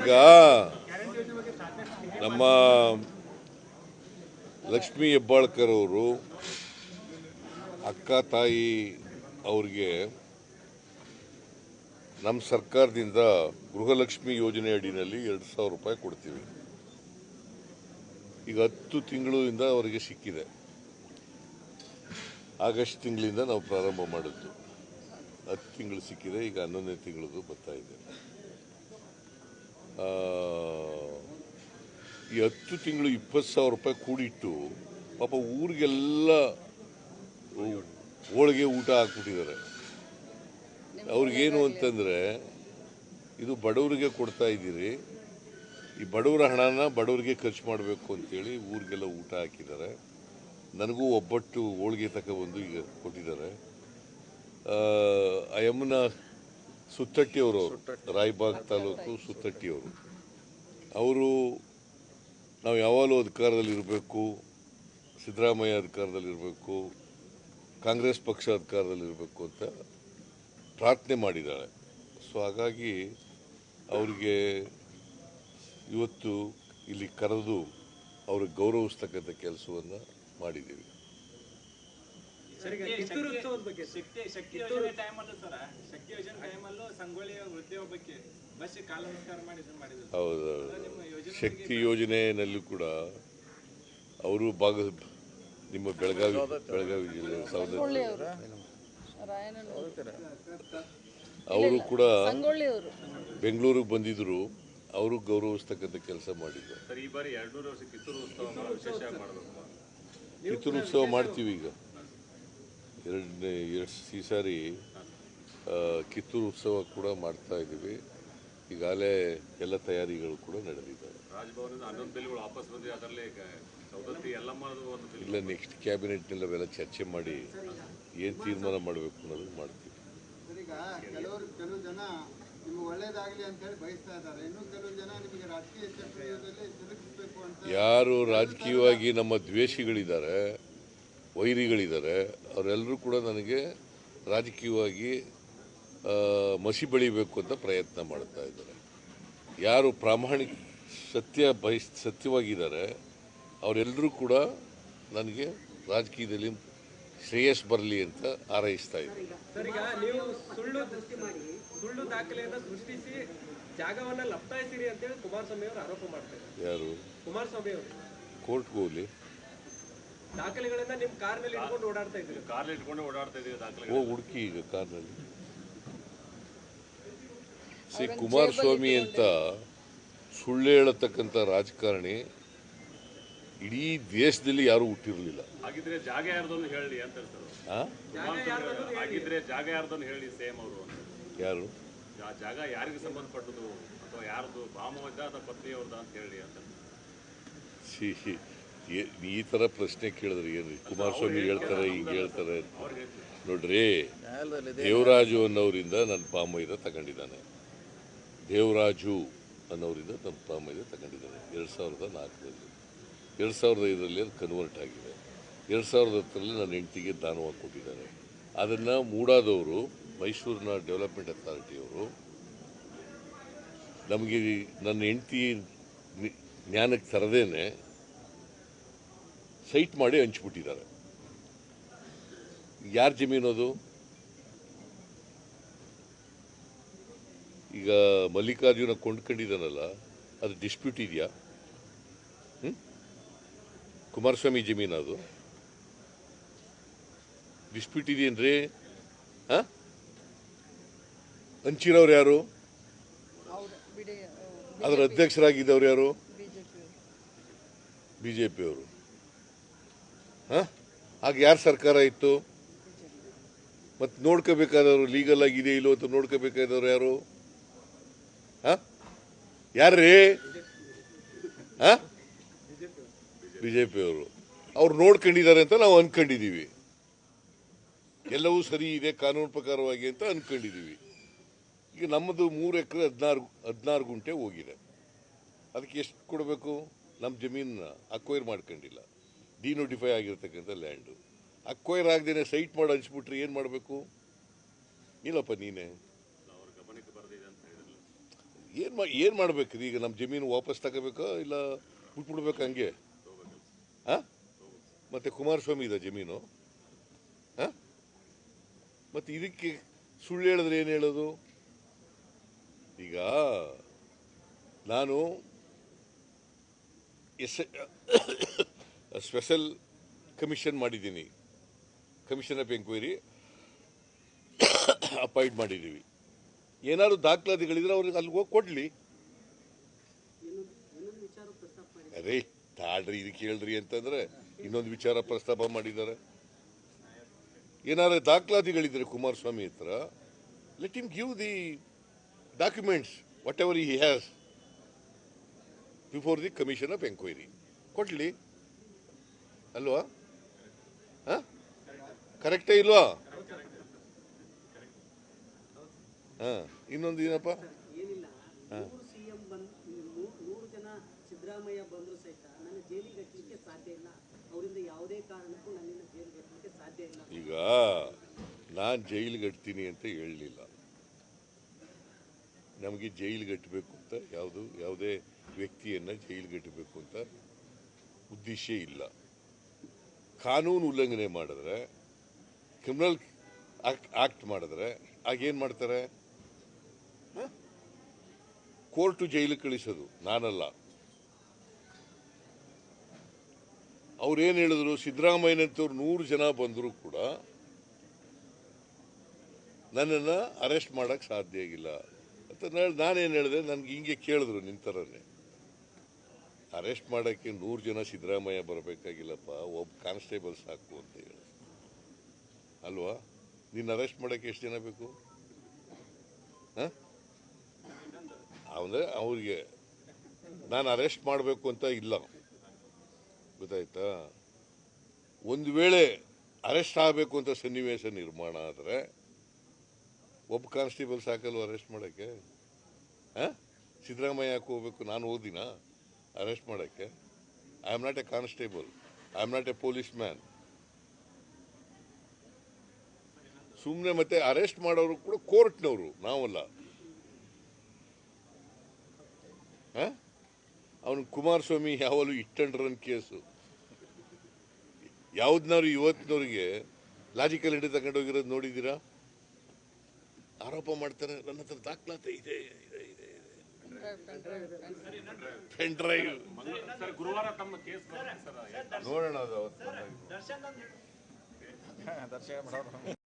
ಈಗ ನಮ್ಮ ಲಕ್ಷ್ಮೀ ಹೆಬ್ಬಾಳ್ಕರ್ ಅವರು ಅಕ್ಕ ತಾಯಿ ಅವ್ರಿಗೆ ನಮ್ಮ ಸರ್ಕಾರದಿಂದ ಗೃಹಲಕ್ಷ್ಮಿ ಯೋಜನೆ ಅಡಿನಲ್ಲಿ ಎರಡು ಸಾವಿರ ರೂಪಾಯಿ ಕೊಡ್ತೀವಿ. ಈಗ ಹತ್ತು ತಿಂಗಳಿಂದ ಅವರಿಗೆ ಸಿಕ್ಕಿದೆ. ಆಗಸ್ಟ್ ತಿಂಗಳಿಂದ ನಾವು ಪ್ರಾರಂಭ ಮಾಡಿದ್ದು. ಹತ್ತು ತಿಂಗಳು ಸಿಕ್ಕಿದೆ, ಈಗ ಹನ್ನೊಂದನೇ ತಿಂಗಳದು ಬರ್ತಾ ಇದೆ. ಈ ಹತ್ತು ತಿಂಗಳು ಇಪ್ಪತ್ತು ಸಾವಿರ ರೂಪಾಯಿ ಕೂಡಿಟ್ಟು, ಪಾಪ ಊರಿಗೆಲ್ಲ ಹೋಳಿಗೆ ಊಟ ಹಾಕ್ಬಿಟ್ಟಿದ್ದಾರೆ. ಅವ್ರಿಗೇನು ಅಂತಂದರೆ, ಇದು ಬಡವರಿಗೆ ಕೊಡ್ತಾ ಇದ್ದೀರಿ, ಈ ಬಡವರ ಹಣನ ಬಡವರಿಗೆ ಖರ್ಚು ಮಾಡಬೇಕು ಅಂತೇಳಿ ಊರಿಗೆಲ್ಲ ಊಟ ಹಾಕಿದ್ದಾರೆ. ನನಗೂ ಒಬ್ಬಟ್ಟು ಹೋಳಿಗೆ ತಗೊಬಂದು ಈಗ ಕೊಟ್ಟಿದ್ದಾರೆ. ಯಮುನ ಸುತ್ತಟ್ಟಿಯವರು ಅವರು ರಾಯಬಾಗ್ ತಾಲೂಕು ಸುತ್ತಟ್ಟಿಯವರು, ಅವರು ನಾವು ಯಾವಾಗಲೂ ಅಧಿಕಾರದಲ್ಲಿರಬೇಕು ಸಿದ್ದರಾಮಯ್ಯ ಅಧಿಕಾರದಲ್ಲಿರಬೇಕು ಕಾಂಗ್ರೆಸ್ ಪಕ್ಷ ಅಧಿಕಾರದಲ್ಲಿರಬೇಕು ಅಂತ ಪ್ರಾರ್ಥನೆ ಮಾಡಿದ್ದಾಳೆ ಸೊ ಹಾಗಾಗಿ ಅವರಿಗೆ ಇವತ್ತು ಇಲ್ಲಿ ಕರೆದು ಅವ್ರಿಗೆ ಗೌರವಿಸ್ತಕ್ಕಂಥ ಕೆಲಸವನ್ನು ಮಾಡಿದ್ದೀವಿ. ಕಿತ್ತೂರು ಉತ್ಸವದ ಬಗ್ಗೆ ಸರ್. ಶಕ್ತಿ ಶಕ್ತಿ ಯೋಜನೆ ಟೈಮ್ ಅಲ್ಲೂ ಸರ್. ಶಕ್ತಿ ಯೋಜನೆ ಟೈಮ್ ಅಲ್ಲೂ ಸಂಗೊಳ್ಳಿ ವೃದ್ಧಿ ಒಬ್ಬಕ್ಕೆ ಬಸ್ ಕಾಲ ನಮಸ್ಕಾರ ಮಾಡಿ ಇದನ್ನ ಮಾಡಿದ್ರು. ಹೌದು ಶಕ್ತಿ ಯೋಜನೆಯಲ್ಲೂ ಕೂಡ ಅವರು ಭಾಗ ನಿಮ್ಮ ಬೆಳಗಾವಿ ಬೆಳಗಾವಿ ಜಿಲ್ಲೆ ಸೌದತ್ತಿ ಅವರು. ಕೂಡ ಬೆಂಗಳೂರಿಗೆ ಬಂದಿದ್ರು. ಅವರು ಗೌರವಿಸ್ತಕ್ಕಂಥ ಕೆಲಸ ಮಾಡಿದ್ರು. ಸರ್ ಈ ಬಾರಿ ಎರಡ್ನೂರು ವರ್ಷ ಕಿತ್ತೂರು ಉತ್ಸವ ವಿಶೇಷ ಮಾಡಬೇಕು. ಕಿತ್ತೂರು ಉತ್ಸವ ಮಾಡ್ತೀವಿ ಈಗ. ಎರಡನೇ ಎರಡು ಈ ಸಾರಿ ಕಿತ್ತೂರು ಉತ್ಸವ ಕೂಡ ಮಾಡ್ತಾ ಇದ್ದೀವಿ. ಈಗಾಗಲೇ ಎಲ್ಲ ತಯಾರಿಗಳು ಕೂಡ ನಡೆದಿದ್ದಾವೆ. ಇಲ್ಲ ನೆಕ್ಸ್ಟ್ ಕ್ಯಾಬಿನೆಟ್ನಲ್ಲಿ ಅವೆಲ್ಲ ಚರ್ಚೆ ಮಾಡಿ ಏನು ತೀರ್ಮಾನ ಮಾಡಬೇಕು ಅನ್ನೋದು ಮಾಡ್ತೀವಿ. ಈಗ ಕೆಲವರು ಕೆಲವು ಜನ ನಿಮ್ಗೆ ಒಳ್ಳೇದಾಗ್ಲಿ ಅಂತ ಹೇಳಿ ಬಯಸ್ತಾ ಇದ್ದಾರೆ. ಇನ್ನು ಕೆಲವು ಜನ ನಿಮಗೆ ರಾಜಕೀಯ ಚಕ್ರವ್ಯೂಹದಲ್ಲಿ ತಿರುಗಿಸ್ಬೇಕು ಅಂತ ಯಾರು ರಾಜಕೀಯವಾಗಿ ನಮ್ಮ ದ್ವೇಷಿಗಳಿದ್ದಾರೆ ವೈರಿಗಳಿದ್ದಾರೆ ಅವರೆಲ್ಲರೂ ಕೂಡ ನನಗೆ ರಾಜಕೀಯವಾಗಿ ಮಸಿ ಬೆಳಿಬೇಕು ಅಂತ ಪ್ರಯತ್ನ ಮಾಡ್ತಾ ಇದ್ದಾರೆ. ಯಾರು ಪ್ರಾಮಾಣಿಕ ಸತ್ಯ ಬಯಸ್ ಸತ್ಯವಾಗಿದ್ದಾರೆ ಅವರೆಲ್ಲರೂ ಕೂಡ ನನಗೆ ರಾಜಕೀಯದಲ್ಲಿ ಶ್ರೇಯಸ್ ಬರಲಿ ಅಂತ ಹಾರೈಸ್ತಾ ಇದ್ದಾರೆ. ಯಾರು? ಕೋರ್ಟ್ಗೆ ಹೋಗ್ಲಿ. ದಾಖಲೆಗಳನ್ನ ನಿಮ್ಮ ಕಾರ್ನಲ್ಲಿ ಇಟ್ಕೊಂಡು ಓಡಾಡ್ತಾ ಇದ್ದೀವಿ ಕಾರ್ನಲ್ಲಿ ಇಟ್ಕೊಂಡು ಓಡಾಡ್ತಾ ಇದೀವಿ ದಾಖಲೆ ಹೋಗಿ ಹುಡುಕಿ ಈಗ ಕಾರ್ನಲ್ಲಿ. ಸಿ ಕುಮಾರಸ್ವಾಮಿ ಅಂತ ಸುಳ್ಳು ಹೇಳತಕ್ಕಂತ ರಾಜಕಾರಣಿ ಇಡೀ ದೇಶದಲ್ಲಿ ಯಾರೂ ಹುಟ್ಟಿರಲಿಲ್ಲ. ಹಾಗಿದ್ರೆ ಜಾಗ ಯಾರ್ದನ್ನು ಹೇಳಿ ಅಂತ? ಹಾಗಿದ್ರೆ ಜಾಗ ಯಾರ್ದನ್ನು ಹೇಳಿ ಸೇಮ್ ಅವರು ಯಾರು? ಆ ಜಾಗ ಯಾರಿಗೆ ಸಂಬಂಧಪಟ್ಟದ್ದು? ಅಥವಾ ಯಾರ್ದು? ಭಾಮವದ್ದ ಅಥವಾ ಪತ್ನಿಯವ್ರದ ಅಂತ ಹೇಳಿ ಅಂತ. ಈ ಥರ ಪ್ರಶ್ನೆ ಕೇಳಿದ್ರೆ ಏನ್ರಿ? ಕುಮಾರಸ್ವಾಮಿ ಹೇಳ್ತಾರೆ ಹಿಂಗೆ ಹೇಳ್ತಾರೆ ನೋಡ್ರಿ ದೇವರಾಜು ಅನ್ನೋರಿಂದ ನನ್ನ ಪಾಮೈದ ತಗೊಂಡಿದ್ದಾನೆ. ದೇವರಾಜು ಅನ್ನೋರಿಂದ ನನ್ನ ಪಾಮೈದ ತಗೊಂಡಿದ್ದಾನೆ. ಎರಡು ಸಾವಿರದ ನಾಲ್ಕರಲ್ಲಿ. ಎರಡು ಸಾವಿರದ ಐದರಲ್ಲಿ ಅದು ಕನ್ವರ್ಟ್ ಆಗಿದೆ. ಎರಡು ಸಾವಿರದ ಹತ್ತರಲ್ಲಿ ನನ್ನ ಹೆಂಡತಿಗೆ ದಾನವಾಗಿ ಕೊಟ್ಟಿದ್ದಾರೆ ಅದನ್ನು ಮೂಡಾದವರು ಮೈಸೂರಿನ ಡೆವಲಪ್ಮೆಂಟ್ ಅಥಾರಿಟಿಯವರು ನಮಗೆ ನನ್ನ ಹೆಂಡತಿ ಜ್ಞಾನಕ್ಕೆ ತರದೇನೆ ಸೈಟ್ ಮಾಡಿ ಹಂಚ್ಬಿಟ್ಟಿದ್ದಾರೆ. ಯಾರ ಜಮೀನು ಅದು? ಈಗ ಮಲ್ಲಿಕಾರ್ಜುನ ಕೊಂಡ್ಕೊಂಡಿದ್ದಾನಲ್ಲ ಅದು ಡಿಸ್ಪ್ಯೂಟ್ ಇದೆಯಾ? ಹ್ಞೂ ಕುಮಾರಸ್ವಾಮಿ ಜಮೀನು ಅದು. ಡಿಸ್ಪ್ಯೂಟ್ ಇದೆಯೇನ್ರಿ ಹಾಂ? ಹಂಚಿರೋರು ಯಾರು? ಅದರ ಅಧ್ಯಕ್ಷರಾಗಿದ್ದವ್ರು ಯಾರು? ಬಿ ಜೆ ಪಿಯವರು ಆಗ ಯಾರ ಸರ್ಕಾರ ಇತ್ತು? ಮತ್ತು ನೋಡ್ಕೋಬೇಕಾದವರು ಲೀಗಲ್ ಆಗಿದೆ ಇಲ್ಲೋ ಅಂತ ನೋಡ್ಕೋಬೇಕಾದವ್ರು ಯಾರು? ಹಾಂ? ಯಾರ್ರೀ? ಹಾಂ? ಬಿ ಜೆ ಪಿಯವರು ಅವ್ರು ನೋಡ್ಕೊಂಡಿದ್ದಾರೆ ಅಂತ ನಾವು ಅನ್ಕೊಂಡಿದ್ದೀವಿ. ಎಲ್ಲವೂ ಸರಿ ಇದೆ, ಕಾನೂನು ಪ್ರಕಾರವಾಗಿ ಅಂತ ಅನ್ಕೊಂಡಿದ್ದೀವಿ. ಈಗ ನಮ್ಮದು ಮೂರು ಎಕರೆ ಹದಿನಾರು ಹದಿನಾರು ಗುಂಟೆ ಹೋಗಿದೆ. ಅದಕ್ಕೆ ಎಷ್ಟು ಕೊಡಬೇಕು? ನಮ್ಮ ಜಮೀನನ್ನ ಅಕ್ವೈರ್ ಮಾಡ್ಕೊಂಡಿಲ್ಲ. ಡಿನೋಟಿಫೈ ಆಗಿರ್ತಕ್ಕಂಥ ಲ್ಯಾಂಡು ಅಕ್ವೈರ್ ಆಗದೇನೆ ಸೈಟ್ ಮಾಡಿ ಹಂಚ್ಬಿಟ್ರೆ ಏನು ಮಾಡಬೇಕು? ಇಲ್ಲಪ್ಪ ನೀನೇ. ಏನು ಮಾ, ಏನು ಮಾಡ್ಬೇಕ್ರಿ ಈಗ ನಮ್ಮ ಜಮೀನು ವಾಪಸ್ ತಗೋಬೇಕಾ? ಇಲ್ಲ ಬಿಟ್ಬಿಡ್ಬೇಕಾ ಹಂಗೆ? ಹಾಂ ಮತ್ತು ಕುಮಾರಸ್ವಾಮಿ ಇದೆ ಜಮೀನು. ಹಾಂ ಮತ್ತು ಇದಕ್ಕೆ ಸುಳ್ಳು ಹೇಳಿದ್ರೆ ಏನು ಹೇಳೋದು? ಈಗ ನಾನು ಎಸ್ ಸ್ಪೆಷಲ್ ಕಮಿಷನ್ ಮಾಡಿದ್ದೀನಿ. ಕಮಿಷನ್ ಆಫ್ ಎಂಕ್ವೈರಿ ಅಪಾಯಿಂಟ್ ಮಾಡಿದ್ದೀವಿ. ಏನಾದ್ರು ದಾಖಲಾತಿಗಳಿದ್ರೆ ಅವ್ರಿಗೆ ಅಲ್ಲಿ ಹೋಗಿ ಕೊಡಲಿ. ಅರೇ, ತಾಳ್ರಿ ಇದು ಕೇಳ್ರಿ ಅಂತಂದ್ರೆ ಇನ್ನೊಂದು ವಿಚಾರ ಪ್ರಸ್ತಾಪ ಮಾಡಿದ್ದಾರೆ. ಏನಾದ್ರು ದಾಖಲಾತಿಗಳಿದ್ರೆ ಕುಮಾರಸ್ವಾಮಿ ಹತ್ರ let him give the documents whatever he has before the commission of enquiry ಕೊಡ್ಲಿ. ಅಲ್ವಾ? ಹಾಂ? ಕರೆಕ್ಟೇ ಇಲ್ವಾ? ಹಾಂ ಇನ್ನೊಂದು ಏನಪ್ಪ? ಏನಿಲ್ಲ. ನೂರು ಸಿ ಎಂ ಬಂದ್ ನೂ- ಜನ ಸಿದ್ದರಾಮಯ್ಯ ಬಂದರೂ ಸಹಿತ ನನ್ನ ಜೈಲಿಗೆ ಹಚ್ಚಲಿಕ್ಕೆ ಸಾಧ್ಯ ಇಲ್ಲ. ಅವರಿಂದ ಯಾವುದೇ ಕಾರಣಕ್ಕೂ ನನ್ನಿಂದ ಜೈಲಿಗೆ ಹಚ್ಚಲಿಕ್ಕೆ ಸಾಧ್ಯ ಇಲ್ಲ. ಈಗ ನಾನು ಜೈಲಿಗೆ ಕಟ್ತೀನಿ ಅಂತ ಹೇಳಲಿಲ್ಲ. ನಮಗೆ ಜೈಲು ಕಟ್ಟಬೇಕು ಅಂತ ಯಾವುದು ಯಾವುದೇ ವ್ಯಕ್ತಿಯನ್ನು ಜೈಲು ಕಟ್ಟಬೇಕು ಅಂತ ಉದ್ದೇಶ ಇಲ್ಲ. ಕಾನೂನು ಉಲ್ಲಂಘನೆ ಮಾಡಿದ್ರೆ ಕ್ರಿಮಿನಲ್ ಆಕ್ಟ್ ಮಾಡಿದ್ರೆ ಆಗೇನು ಮಾಡ್ತಾರೆ? ಕೋರ್ಟು ಜೈಲಿಗೆ ಕಳಿಸೋದು, ನಾನಲ್ಲ. ಅವ್ರೇನು ಹೇಳಿದ್ರು? ಸಿದ್ದರಾಮಯ್ಯನಂತವ್ರು ನೂರು ಜನ ಬಂದರೂ ಕೂಡ ನನ್ನನ್ನು ಅರೆಸ್ಟ್ ಮಾಡೋಕ್ಕೆ ಸಾಧ್ಯ ಆಗಿಲ್ಲ ಅಂತ ನಾನೇನು ಹೇಳಿದೆ? ನನಗೆ ಹಿಂಗೆ ಕೇಳಿದ್ರು ನಿಂತರನ್ನೇ ಅರೆಸ್ಟ್ ಮಾಡೋಕ್ಕೆ ನೂರು ಜನ ಸಿದ್ದರಾಮಯ್ಯ ಬರಬೇಕಾಗಿಲ್ಲಪ್ಪ ಒಬ್ಬ ಕಾನ್ಸ್ಟೇಬಲ್ ಸಾಕು ಅಂತ ಹೇಳಿ. ಅಲ್ವಾ? ನಿನ್ನ ಅರೆಸ್ಟ್ ಮಾಡೋಕ್ಕೆ ಎಷ್ಟು ಜನ ಬೇಕು? ಹಾಂ? ಅಂದರೆ ಅವ್ರಿಗೆ ನಾನು ಅರೆಸ್ಟ್ ಮಾಡಬೇಕು ಅಂತ ಇಲ್ಲ. ಗೊತ್ತಾಯ್ತಾ? ಒಂದು ವೇಳೆ ಅರೆಸ್ಟ್ ಆಗಬೇಕು ಅಂತ ಸನ್ನಿವೇಶ ನಿರ್ಮಾಣ ಆದರೆ ಒಬ್ಬ ಕಾನ್ಸ್ಟೇಬಲ್ ಸಾಕಲ್ವ ಅರೆಸ್ಟ್ ಮಾಡೋಕ್ಕೆ? ಹಾಂ? ಸಿದ್ದರಾಮಯ್ಯ ಯಾಕೆ ಹೋಗ್ಬೇಕು? ನಾನು ಓದಿನ ಅರೆಸ್ಟ್ ಮಾಡೋಕ್ಕೆ. I am not a constable I am not a policeman ಸುಮ್ಮನೆ ಮತ್ತೆ ಅರೆಸ್ಟ್ ಮಾಡೋರು ಕೂಡ ಕೋರ್ಟ್ನವರು, ನಾವಲ್ಲ. ಅವನು ಕುಮಾರಸ್ವಾಮಿ ಯಾವಾಗಲೂ ಇಟ್ಟಂಡ್ರನ್ ಕೇಸು. ಯಾವ್ದನ್ನಾರು ಇವತ್ತಿನವ್ರಿಗೆ ಲಾಜಿಕಲ್ ಹಿಡಿದು ತಗೊಂಡೋಗಿರೋದು ನೋಡಿದ್ದೀರಾ? ಆರೋಪ ಮಾಡ್ತಾರೆ, ನನ್ನ ಹತ್ರ ದಾಖಲಾತಿ ಇದೆ ಇದೆ ಇದೆ. ಪೆನ್ ಡ್ರೈವ್ ಗುರುವಾರ ತಮ್ಮ ಕೇಸ್ ನೋಡೋಣ ಅದು ದರ್ಶನ್